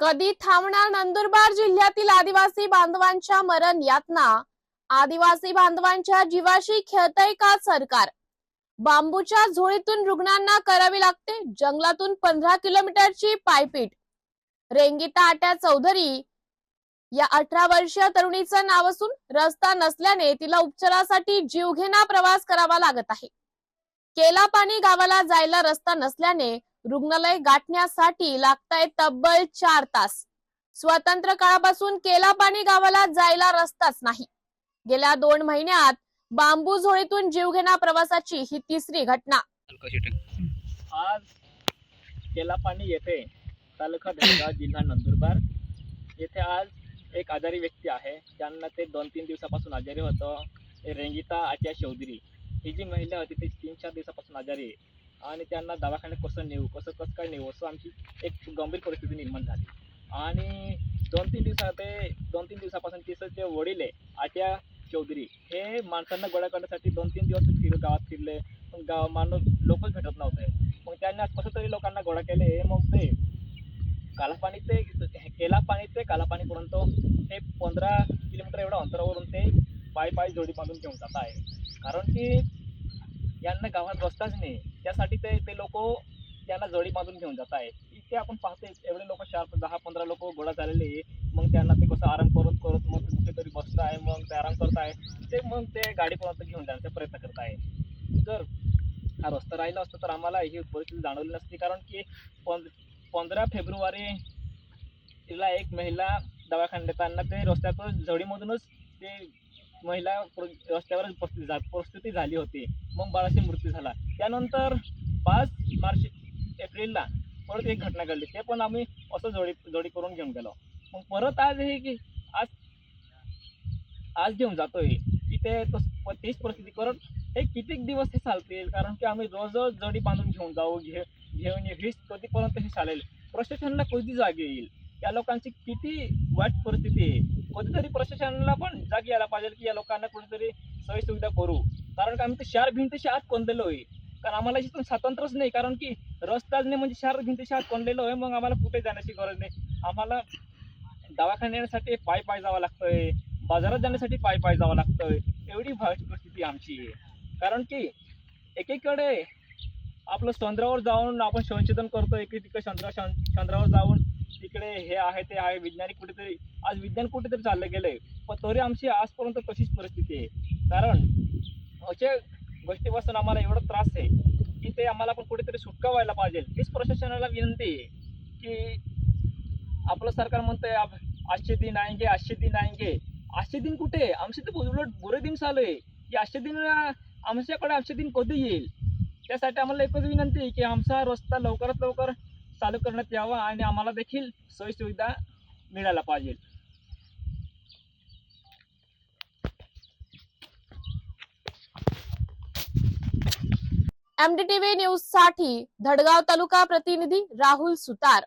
कधी थांबणार नंदुरबार जिल्ह्यातील आदिवासी बांधवांच्या मरण यातना? आदिवासी बांधवांच्या जीवाशी खेळतय का सरकार? बांबूच्या झोळीतून रुग्णांना करावी लागते जंगलातून पंधरा किलोमीटरची पायपीट. रेंगिता आट्या चौधरी या अठरा वर्षीय तरुणीचं नाव असून रस्ता नसल्याने तिला उपचारासाठी जीवघेणा प्रवास करावा लागत आहे. केलापाणी गावाला जायला रस्ता नसल्याने रुग्णालय गाठण्यासाठी लागतायत तब्बल चार तास. स्वतंत्र काळापासून केलापाणी गावाला जायला रस्ताच नाही. गेल्या दोन महिन्यात बांबू झोळीतून जीवघेणा प्रवासाची ही तिसरी घटना. आज केलापाणी येथे तालुका धनगाव जिल्हा नंदुरबार. येथे आज एक आजारी व्यक्ती आहे. त्यांना ते दोन तीन दिवसापासून आजारी होतं. रेंगिता आच्या चौधरी. ही जी महिला होती ती तीन चार दिवसापासून आजारी आहे. आणि त्यांना दवाखान्यात कसं नेऊ कसं कसं काय नेऊ असं आमची एक गंभीर परिस्थिती निर्माण झाली. आणि दोन तीन दिवसा ते दोन तीन दिवसापासून तिचं जे वडील आहे आट्या चौधरी हे माणसांना गोळा करण्यासाठी दोन तीन दिवस फिर गावात फिरले. पण गाव माणूस लोकच भेटत नव्हते. मग त्यांना कसं तरी लोकांना गोळा केले हे मग ते कालापाणी ते केलापाणी ते कालापाणीपर्यंत हे पंधरा किलोमीटर एवढ्या अंतरावरून ते पाय पाय जोडी बांधून घेऊन जात आहे. कारण की यांना गावात बसताच नाही. त्यासाठी ते ते लोक त्यांना जळी बांधून घेऊन जात आहे इथे आपण पाहतोय एवढे लोक चार दहा पंधरा लोक गोळा झालेले आहे. मग त्यांना ते कसं आराम करत करत मग कुठेतरी बसत आहे मग ते आराम करत आहे. ते मग ते गाडीपर्यंत घेऊन जाण्याचा प्रयत्न करत आहे जर हा रस्ता राहिला असता तर आम्हाला ही परिस्थिती जाणवली नसती. कारण की पं पंधरा फेब्रुवारी तिला एक महिला दवाखान्यात येताना ते रस्त्यातून झडीमधूनच ते महिला प्र- रस्त्यावरच पस्ती झा प्रस्तुती झाली होती. मग बाळाचा मृत्यू झाला. त्यानंतर पाच मार्च एप्रिलला परत एक घटना घडली. ते पण आम्ही असं जोडी जोडी करून घेऊन गेलो. मग परत आज हे की आज आज घेऊन जातोय. की ते तीच परिस्थिती करत हे कितीक दिवस हे चालतील? कारण की आम्ही रोज रोज जडी बांधून घेऊन जाऊ घे घेऊन ये. हीच कधीपर्यंत हे चालेल. प्रशासनाला कधी जागे येईल? या लोकांची किती वाईट परिस्थिती आहे? कधीतरी प्रशासनाला पण जाग यायला पाहिजे की या लोकांना कुठेतरी सोयी सुविधा करू. कारण की आम्ही ते चार भिंतीच्या आत कोंदलेलो आहे. कारण आम्हाला इथून स्वातंत्र्यच नाही. कारण की रस्ताच नाही म्हणजे चार भिंतीच्या आत कोंदलेलो आहे. मग आम्हाला कुठे जाण्याची गरज नाही. आम्हाला दवाखान्यात येण्यासाठी पाय पाय जावं लागतंय. बाजारात जाण्यासाठी पाय पाय जावं लागतंय. एवढी वाईट परिस्थिती आमची आहे. कारण की एकीकडे आपलं चंद्रावर जाऊन आपण संशोधन करतोय की तिकडे चंद्र चंद्रावर जाऊन तिकडे हे आहे ते आहे वैज्ञानिक कुठेतरी आज विज्ञान कुठेतरी चाललं गेलंय. पण तरी आमची आजपर्यंत तशीच परिस्थिती आहे. कारण अशा गोष्टीपासून आम्हाला एवढा त्रास आहे की ते आम्हाला पण कुठेतरी सुटका व्हायला पाहिजे. तीच प्रशासनाला विनंती आहे की आपलं सरकार म्हणतंय आजचे दिन आएंगे आजचे दिन आएंगे आजचे दिन कुठे? आमचे तर उलट बुरे दिन चालू आहे. की आजचे दिन आमच्याकडे आजचे दिन कधी येईल? त्यासाठी आम्हाला एकच विनंती आहे की आमचा रस्ता लवकरात लवकर चालू करण्यात यावा आणि आम्हाला देखील सोयीसुविधा मिळायला पाहिजे. एमडीटीव्ही न्यूजसाठी धडगाव तालुका प्रतिनिधी राहुल सुतार.